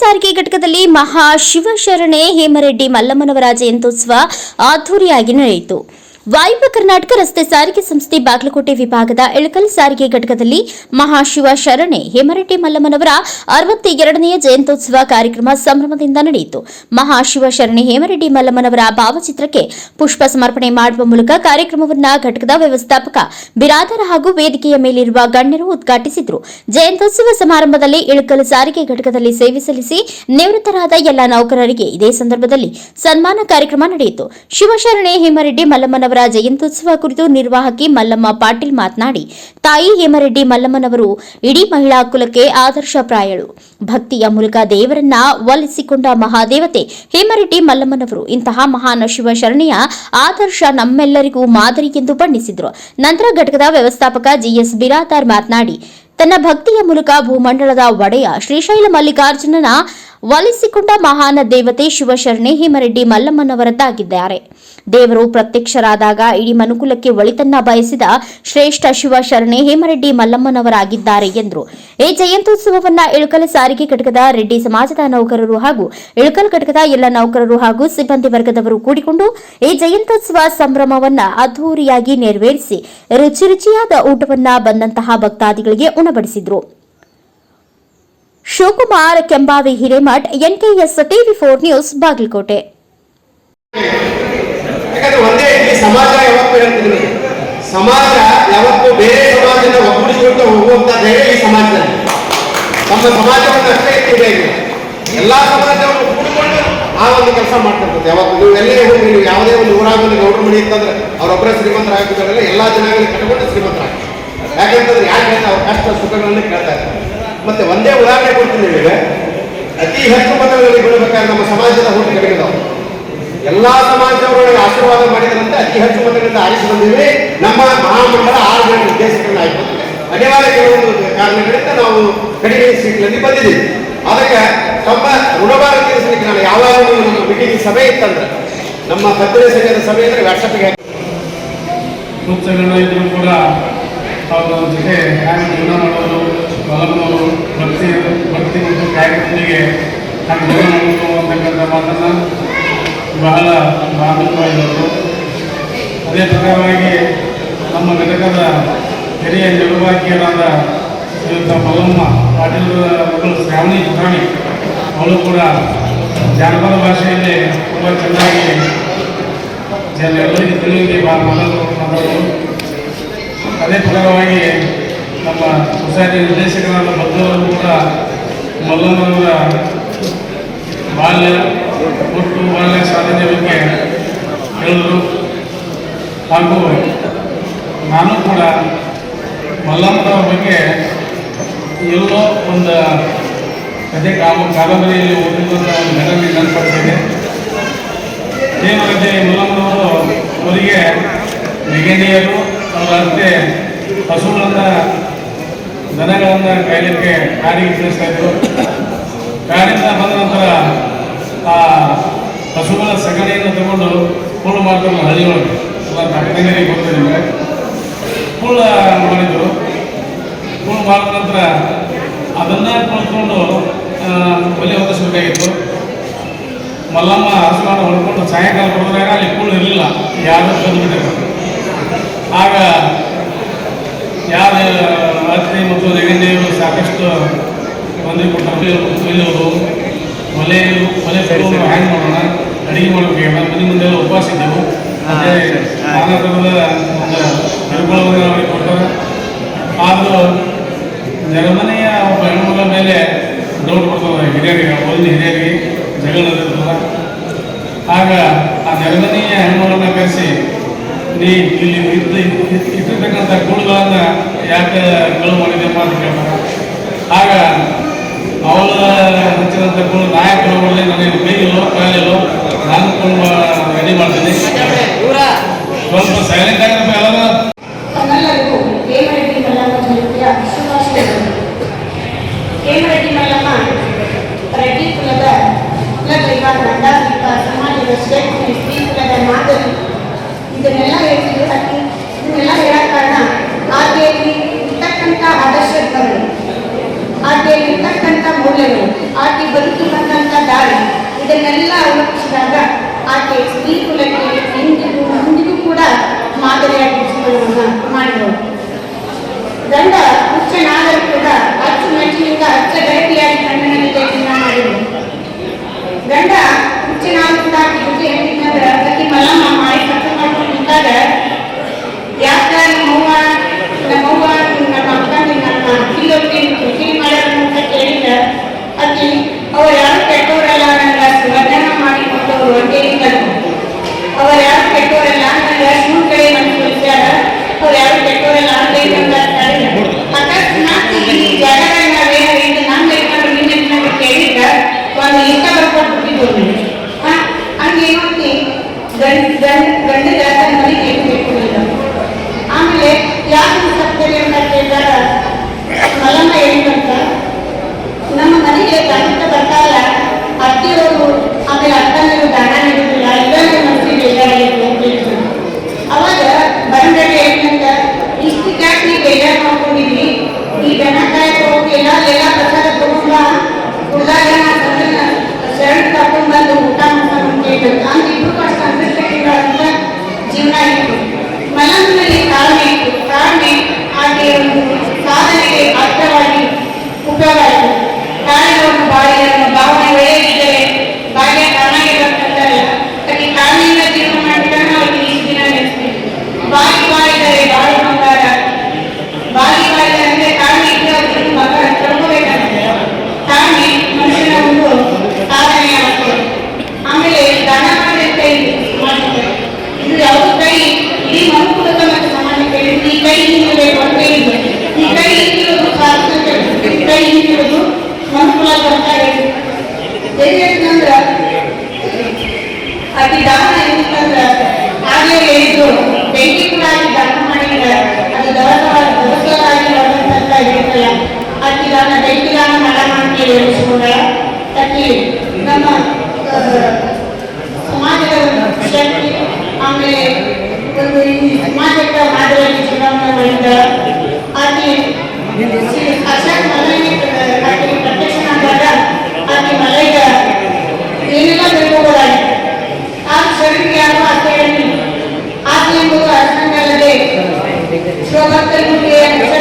ಸಾರಿಗೆ ಘಟಕದಲ್ಲಿ ಮಹಾ ಶಿವಶರಣೆ ಹೇಮರೆಡ್ಡಿ ಮಲ್ಲಮ್ಮನವರ ಜಯಂತ್ಯೋತ್ಸವ ಅದ್ದೂರಿಯಾಗಿ ನಡೆಯಿತು. ವಾಯುವ್ಯ ಕರ್ನಾಟಕ ರಸ್ತೆ ಸಾರಿಗೆ ಸಂಸ್ಥೆ ಬಾಗಲಕೋಟೆ ವಿಭಾಗದ ಇಳಕಲ್ ಸಾರಿಗೆ ಘಟಕದಲ್ಲಿ ಮಹಾಶಿವ ಶರಣೆ ಹೇಮರೆಡ್ಡಿ ಮಲ್ಲಮ್ಮನವರ ಅರವತ್ತ ಎರಡನೆಯ ಜಯಂತ್ಯೋತ್ಸವ ಕಾರ್ಯಕ್ರಮ ಸಂಭ್ರಮದಿಂದ ನಡೆಯಿತು. ಮಹಾಶಿವ ಶರಣೆ ಹೇಮರೆಡ್ಡಿ ಮಲ್ಲಮ್ಮನವರ ಭಾವಚಿತ್ರಕ್ಕೆ ಪುಷ್ಪ ಸಮರ್ಪಣೆ ಮಾಡುವ ಮೂಲಕ ಕಾರ್ಯಕ್ರಮವನ್ನು ಘಟಕದ ವ್ಯವಸ್ಥಾಪಕ ಬಿರಾದರ ಹಾಗೂ ವೇದಿಕೆಯ ಮೇಲಿರುವ ಗಣ್ಯರು ಉದ್ಘಾಟಿಸಿದರು. ಜಯಂತ್ಯೋತ್ಸವ ಸಮಾರಂಭದಲ್ಲಿ ಇಳಕಲ್ ಸಾರಿಗೆ ಘಟಕದಲ್ಲಿ ಸೇವೆ ಸಲ್ಲಿಸಿ ನಿವೃತ್ತರಾದ ಎಲ್ಲ ನೌಕರರಿಗೆ ಇದೇ ಸಂದರ್ಭದಲ್ಲಿ ಸನ್ಮಾನ ಕಾರ್ಯಕ್ರಮ ನಡೆಯಿತು. ಶಿವಶರಣೆ ಹೇಮರೆಡ್ಡಿ ಮಲ್ಲಮ್ಮನವರ ಜಯಂತ್ಯುತ್ಸವ ಕುರಿತು ನಿರ್ವಾಹಕಿ ಮಲ್ಲಮ್ಮ ಪಾಟೀಲ್ ಮಾತನಾಡಿ, ತಾಯಿ ಹೇಮರೆಡ್ಡಿ ಮಲ್ಲಮ್ಮನವರು ಇಡೀ ಮಹಿಳಾ ಕುಲಕ್ಕೆ ಆದರ್ಶಪ್ರಾಯಳು ಭಕ್ತಿಯ ಮೂಲಕ ದೇವರನ್ನ ಒಲಿಸಿಕೊಂಡ ಮಹಾದೇವತೆ ಹೇಮರೆಡ್ಡಿ ಮಲ್ಲಮ್ಮನವರು ಇಂತಹ ಮಹಾನ್ ಶಿವಶರಣೆಯ ಆದರ್ಶ ನಮ್ಮೆಲ್ಲರಿಗೂ ಮಾದರಿ ಎಂದು ಬಣ್ಣಿಸಿದರು. ನಂತರ ಘಟಕದ ವ್ಯವಸ್ಥಾಪಕ ಜಿಎಸ್ ಬಿರಾತಾರ್ ಮಾತನಾಡಿ, ತನ್ನ ಭಕ್ತಿಯ ಮೂಲಕ ಭೂಮಂಡಲದ ಒಡೆಯ ಶ್ರೀಶೈಲ ಮಲ್ಲಿಕಾರ್ಜುನನ ಒಲಿಸಿಕೊಂಡ ಮಹಾನ ದೇವತೆ ಶಿವಶರಣೆ ಹೇಮರೆಡ್ಡಿ ಮಲ್ಲಮ್ಮನವರದ್ದಾಗಿದ್ದಾರೆ. ದೇವರು ಪ್ರತ್ಯಕ್ಷರಾದಾಗ ಇಡೀ ಮನುಕುಲಕ್ಕೆ ಒಳಿತನ್ನ ಬಯಸಿದ ಶ್ರೇಷ್ಠ ಶಿವಶರಣೆ ಹೇಮರೆಡ್ಡಿ ಮಲ್ಲಮ್ಮನವರಾಗಿದ್ದಾರೆ ಎಂದರು. ಈ ಜಯಂತೋತ್ಸವವನ್ನ ಇಳಕಲ್ ಸಾರಿಗೆ ಘಟಕದ ರೆಡ್ಡಿ ಸಮಾಜದ ನೌಕರರು ಹಾಗೂ ಇಳಕಲ್ ಘಟಕದ ಎಲ್ಲ ನೌಕರರು ಹಾಗೂ ಸಿಬ್ಬಂದಿ ವರ್ಗದವರು ಕೂಡಿಕೊಂಡು ಈ ಜಯಂತೋತ್ಸವ ಸಂಭ್ರಮವನ್ನ ಅದ್ದೂರಿಯಾಗಿ ನೆರವೇರಿಸಿ ರುಚಿ ರುಚಿಯಾದ ಊಟವನ್ನ ಬಂದಂತಹ ಭಕ್ತಾದಿಗಳಿಗೆ ಉಣಬಡಿಸಿದ್ರು. Shivakumar Kembavi Hiremath, NKS TV four news, Bagalkote. ಯಾಕಂದ್ರೆ ಒಂದೇ ಈ ಸಮಾಜ ಯಾವತ್ತೂ ಹೇಳ್ತಿದ್ರು ಸಮಾಜ ಯಾವತ್ತೂ ಬೇರೆ ಸಮಾಜನ ಒಗ್ಗೂಡಿಸಿಕೊಂಡು ಹೋಗುವಂತ ಧೈರ್ಯ ಈ ಸಮಾಜದಲ್ಲಿ. ನಮ್ಮ ಸಮಾಜವನ್ನು ಅಷ್ಟೇ ಇದೆ ಎಲ್ಲಾ ಸಮಾಜವನ್ನು ಕೂಡಿಕೊಂಡು ಆ ಒಂದು ಕೆಲಸ ಮಾಡ್ತಿರ್ತದೆ ಯಾವತ್ತು ನೀವು ಎಲ್ಲೇ ಹೋಗಿ ನೀವು ಯಾವುದೇ ಒಂದು ಊರಾಗ ಗೌಡ್ರ ಮನೆ ಇತ್ತಂದ್ರೆ ಅವರೊಬ್ಬರೇ ಶ್ರೀಮಂತರಾಗಿದ್ದಾರಲ್ಲ ಎಲ್ಲಾ ಜನಗಳಿಗೆ ಕಟ್ಕೊಂಡು ಶ್ರೀಮಂತರಾಗ್ತಾರೆ. ಯಾಕಂತಂದ್ರೆ ಯಾಕೆ ಅವ್ರ ಕಷ್ಟ ಸುಖಗಳನ್ನು ಕೇಳ್ತಾ ಇರ್ತಾರೆ. ಮತ್ತೆ ಒಂದೇ ಉದಾಹರಣೆ ಕೊಡ್ತೀನಿ ಅತಿ ಹೆಚ್ಚು ಮತಗಳಲ್ಲಿ ಬೀಳಬೇಕಾದ್ರೆ ನಮ್ಮ ಸಮಾಜದ ಹುಟ್ಟು ಕಡಿಮೆದವು ಎಲ್ಲಾ ಸಮಾಜದವರೊಳಗೆ ಆಶೀರ್ವಾದ ಮಾಡಿದಂತೆ ಅತಿ ಹೆಚ್ಚು ಮತಗಳಿಂದ ಆರಿಸಿ ಬಂದಿವೆ ನಮ್ಮ ಮಹಾಮಂಡಲ ಆರು ಜನ ನಿರ್ದೇಶಕರನ್ನಾಯಿತು ಅನಿವಾರ್ಯ ಕೆಲವೊಂದು ಕಾರಣಗಳಿಂದ ನಾವು ಕಡಿಮೆ ಸೀಟ್ನಲ್ಲಿ ಬಂದಿದ್ದೀವಿ. ಅದಕ್ಕೆ ತಮ್ಮ ಋಣಭಾರ ತೀರಿಸಲಿಕ್ಕೆ ನಾನು ಯಾವಾಗಲೂ ನಮ್ಮ ಮೀಟಿಂಗ್ ಸಭೆ ಇತ್ತಂದ್ರೆ, ನಮ್ಮ ಭದ್ರತೆ ಸಂಘದ ಸಭೆ ಅಂದ್ರೆ ವ್ಯಾಟ್ಸಪ್ಗೆ ಸೂಚನೆಗಳು ಇದ್ರೂ ಕೂಡ ಅವರ ಜೊತೆ ಜೀವನ ಮಾಡೋದು ಬಲವನ್ನು ಭಕ್ತಿ ಭಕ್ತಿ ಮತ್ತು ಕಾರ್ಯಕ್ರಮಗಳಿಗೆ ಹ್ಯಾಂಗ್ ಜೀವನ ಮಾಡೋದು ಅಂತಕ್ಕಂಥ ಮಾತನ್ನು ಬಹಳ ಬಾಂಧವವಾಗಿರೋದು ಅದೇ ಪ್ರಕಾರವಾಗಿ ನಮ್ಮ ಘಟಕದ ಹಿರಿಯ ನಿರ್ವಾಹಕಿಯರಾದ ಶ್ರೀಯುತ ಮಲಮ್ಮ ಪಾಟೀಲ್ ಮಗಳು ಶ್ರಾವಣಿ ಪುರಾಣಿ ಅವಳು ಕೂಡ ಜಾನಪದ ಭಾಷೆಯಲ್ಲಿ ತುಂಬ ಚೆನ್ನಾಗಿ ಎಲ್ಲರಿಗೂ ತಿಳಿಯಲಿ ಭಾಳ ಮಾತಾಡೋದು ಅದೇ ಪ್ರಕಾರವಾಗಿ ನಮ್ಮ ಸೊಸೈಟಿ ನಿರ್ದೇಶಕರಾದ ಬದ್ದವರು ಕೂಡ ಮಲ್ಲಮ್ಮನವರ ಬಾಲ್ಯ ಹುಟ್ಟು ಒಳ್ಳೆಯ ಸಾಧನೆ ಬಗ್ಗೆ ಹೇಳಿದರು ಹಾಗೂ ನಾನು ಕೂಡ ಮಲ್ಲಮ್ಮನವರ ಬಗ್ಗೆ ಎಲ್ಲೋ ಒಂದು ಕಥೆ ಕಾಮ ಕಾದಂಬರಿಯಲ್ಲಿ ಓದಿರುವಂಥ ಒಂದು ಘಟನೆ ನೆನಪಡ್ತೇನೆ ಏನಾಗುತ್ತೆ ಮಲ್ಲಮ್ಮನವರು ಅವರಿಗೆ ನೆಗೆಣಿಯರು ಅವರ ಅಂತೆ ಹಸುಗಳನ್ನು ದನಗಳನ್ನು ಕಾಯಲಿಕ್ಕೆ ಕಾರಿಗೆ ತಿಳಿಸ್ತಾ ಇದ್ದರು. ಕಾರಿಂದ ಬಂದ ನಂತರ ಆ, ಪಶುಗಳ ಸಗಣಿಯನ್ನು ತಗೊಂಡು ಪೂರ್ಣ ಮಾಡ್ತಾರೆ ಹಳ್ಳಿಯೊಳಗೆ ಎಲ್ಲ ತಕ್ಕಂಗೆ ಗೊತ್ತಿದೆ ನಿಮಗೆ. ಪೂರ್ಣ ಮಾಡಿದ್ರು ಪೂರ್ಣ ಮಾಡಿದ ನಂತರ ಅದನ್ನ ಕುಳ್ಕೊಂಡು ಒಲೆ ಹೊಂದಿಸಬೇಕಾಗಿತ್ತು ಮಲ್ಲಮ್ಮ ಹಸುಮಾನ ಹೊಡ್ಕೊಂಡು ಸಾಯಂಕಾಲ ಬರೋದ್ರಾಗ ಅಲ್ಲಿ ಕೂಳು ಇರಲಿಲ್ಲ. ಯಾರು ಬಂದುಬಿಟ್ಟಿರ್ತಾರೆ ಆಗ ಯಾರು ಅತ್ತೆ ಮತ್ತು ನೆಗಂದೇವರು ಸಾಕಷ್ಟು ಬಂದಿ ಕೊಟ್ಟರು. ಇಲ್ಲವರು ಮಲೆ ಮಲೆ ಹ್ಯಾಂಗ್ ಮಾಡೋಣ. ಅಡಿಗೆ ಮಾಡಬೇಕು ಮನೆ ಮುಂದೆ ಎಲ್ಲ ಉಪವಾಸ ಇದ್ದೆವು. ಒಂದು ನಿರ್ಬಳವನ್ನು ಅವ್ರಿಗೆ ಕೊಡ್ತಾರೆ ಆದರೂ ನೆರೆಮನೆಯ ಒಬ್ಬ ಹೆಣ್ಮಗಳ ಮೇಲೆ ಡೌಟ್ ಕೊಡ್ತಾರೆ ಹಿರಿಯರಿಗೆ ಒಂದು ಹಿರಿಯರಿಗೆ ಜಗಳ ನಡೆದಿರ್ತದೆ ಆಗ ಆ ಜರ್ಮನಿಯ ಹೆಣ್ಮಗಳನ್ನ ಕರೆಸಿ ನೀ ಇಲ್ಲಿ ಇದ್ದ ಇಟ್ಟಿರ್ತಕ್ಕಂಥ ಕೂಳುಗಳನ್ನ ಯಾಕೆ ಗಳು ಮಾಡಿದೆ ಅಂತ ಕೇಳ್ತಾರೆ. ಆಗ ಅವಳ ನಾಯಕ ಕಳುವಲ್ಲಿ ನನಗೆ ಕೈಯಿಲ್ಲೋ ಕಾಲಿಲ್ಲೋ ನಾನು ಕೂಳು ರೆಡಿ ಮಾಡ್ತೀನಿ. ಸ್ವಲ್ಪ ಸೈಲೆಂಟ್ ಆಗಿರಪ್ಪ ಇದನ್ನೆಲ್ಲ ಹೇಳ್ತಿದ್ರು ಇದನ್ನೆಲ್ಲ ಹೇಳಕ್ ಕಾರಣ ಆಕೆಯಲ್ಲಿ ಇರ್ತಕ್ಕಂಥ ಆದರ್ಶಗಳು ಆಕೆಯಲ್ಲಿ ಇರ್ತಕ್ಕಂಥ ಬಂದಂತ ಮೌಲ್ಯಗಳು ಆಕೆ ಬದುಕಿ ಬಂದಂತ ದಾರಿ ಇದನ್ನೆಲ್ಲ ಅವಲಂಬಿಸಿದಾಗ ಆಕೆ ಸ್ತ್ರೀ ಕುಲಕ್ಕೆ ಇಂದಿಗೂ ಮುಂದಿಗೂ ಕೂಡ ಮಾದರಿಯಾಗಿ ಜೀವನವನ್ನು ಮಾಡಿದವರು ಗಂಡ ಹುಚ್ಚನಾದರೂ ಕೂಡ ಅಚ್ಚುಮೆಚ್ಚಿನಿಂದ ಅಚ್ಚ ಗಟ್ಟಿಯಾಗಿ ಕಣ್ಣಿನಲ್ಲಿ ಜೀವನ ಮಾಡಿದರು ಗಂಡ ಹುಚ್ಚನಾದರೂ ಕೂಡ ಆಕೆ ಜೊತೆ ಹೆಂಗಿದ್ದಂದ್ರೆ ಪ್ರತಿ ಮಲ್ಲಮ್ಮ ಮಾಡಿ ಒಂದು ಇಷ್ಟ ಬರ್ಕೊಟ್ಬಿಟ್ಟಿದ್ದು ಹಂಗೆ ಏನಂತಿ ಗಂಡ ಗಂಡ ಗಂಡಗ ತನ್ನ ಮನೆಗೆ ಏನು ಬೇಕು ಆಮೇಲೆ ಯಾಕೆ ಸತ್ಯರಿ ಅಂತ ಕೇಳಿದಾಗ ಮಲ್ಲಮ್ಮ ಹೇಳಿದಂತ ನಮ್ಮ ಮನೆಗೆ ಗಂಡ ಬರ್ತಾರಲ್ಲ ಅತ್ತಿಯವರು ಆಮೇಲೆ ಅಕ್ಕನವರು ದಾನ ನೀಡುದಿಲ್ಲ ಇದನ್ನು ಮನಸ್ಸಿಗೆ ಬೇಜಾರಾಗಿತ್ತು ಅಂತ ಹೇಳಿದ್ರು ಅವಾಗ ಬಂದರೆ ಏನಂತ ಇಷ್ಟು ಕ್ಯಾಕ್ ನೀವು ಬೇಜಾರು ಮಾಡ್ಕೊಂಡಿದ್ರಿ ಈ ದನ ಕಾಯಕ್ಕೆ ಹೋಗಿಲ್ಲ ಎಲ್ಲ ಪ್ರಸಾದ ತಗೊಂಡ ಹುಡುಗಾಗ ಶರಣ ಕರ್ಕೊಂಡ್ ಬಂದು ಊಟ ಮಾಡ್ಕೊಂಡು ಅಂತ ಹೇಳಿದ್ರು ನಾನು ಇಬ್ರು ಕಷ್ಟ ಅಂತ ಜೀವನ ಇತ್ತು ಮನಸ್ಸಿನಲ್ಲಿ ತಾಳ್ಮೆ ಇತ್ತು ತಾಳ್ಮೆ ಹಾಗೆ ಒಂದು ಸಾಧನೆಗೆ ಅರ್ಥವಾಗಿ ಉಪಯೋಗ ಆಯಿತು ತಾಳ್ಮೆಯನ್ನು ಬಾಳಿಯನ್ನು ಭಾವನೆ ಒಳ್ಳೆಯದಿದ್ದರೆ ಬಾಲ್ಯ ತಾನಾಗೆ ಬರ್ತಂತಾರೆ ಅದಕ್ಕೆ ತಾಳ್ಮೆಯಿಂದ ಜೀವನ ಮಾಡಿದಾಗ ಅವ್ರಿಗೆ ಇಷ್ಟು ದಿನ ನೆನೆಸ್ತೀವಿ ಬಾಯಿ ಬಾಳಿದರೆ ಬಾಳು ಬಂಗಾರ ಬಾಯಿ ಬಾಳಿದರೆ ಅಂದ್ರೆ ತಾಳ್ಮೆ ಇದ್ರೆ ಅವ್ರಿಗೆ ಮಗ ತಿಳ್ಕೋಬೇಕಾಗ್ತದೆ ತಾಳ್ಮೆ ಮನುಷ್ಯನ ಒಂದು ಸಾಧನೆ ಆಗ್ತದೆ ಆಮೇಲೆ ದಾನ ಮಾಡಿ ಅಂತ ಇದೆ ಮಾಡ್ತಾರೆ ಇದು ಯಾವುದು ಕೈ ಇಡೀ ಮನುಕುಲದ ಮತ್ತು ಸಮಾಜಕ್ಕೆ ಈ ಕೈ ಹಿಂದಿರಬೇಕು ಅಂತ ಹೇಳಿದ್ರು ಈ ಕೈ ಹಿಂದಿರೋದು ಸ್ವಾತಂತ್ರ್ಯ ಈ ಕೈ ಹಿಂದಿರೋದು ಮನುಕುಲ ಬರ್ತಾರೆ ಹೇಗಂದ್ರ ಅತಿ ದಾನ ಏನಂತಂದ್ರ ಹಾಗೆ ಹೇಳಿದ್ರು, ಬೆಂಕಿ ಕೂಡ ಅದು ದವಸ ದವಸವಾಗಿ ಬರುವಂತ ಹೇಳಿದ್ರಲ್ಲ ಅತಿ ದಾನ, ಬೆಂಕಿ ದಾನ ಮಾಡಮ್ಮ ಅಂತ ಹೇಳಿ ಹೇಳಿಸ್ಕೊಂಡ ನಮ್ಮ ಸಮಾಜದ ಆಮೇಲೆ ಒಂದು ಸಮಾಜಕ್ಕೆ ಮಾದರಿಯಾಗಿ ಜೀವನ ಮಾಡಿದ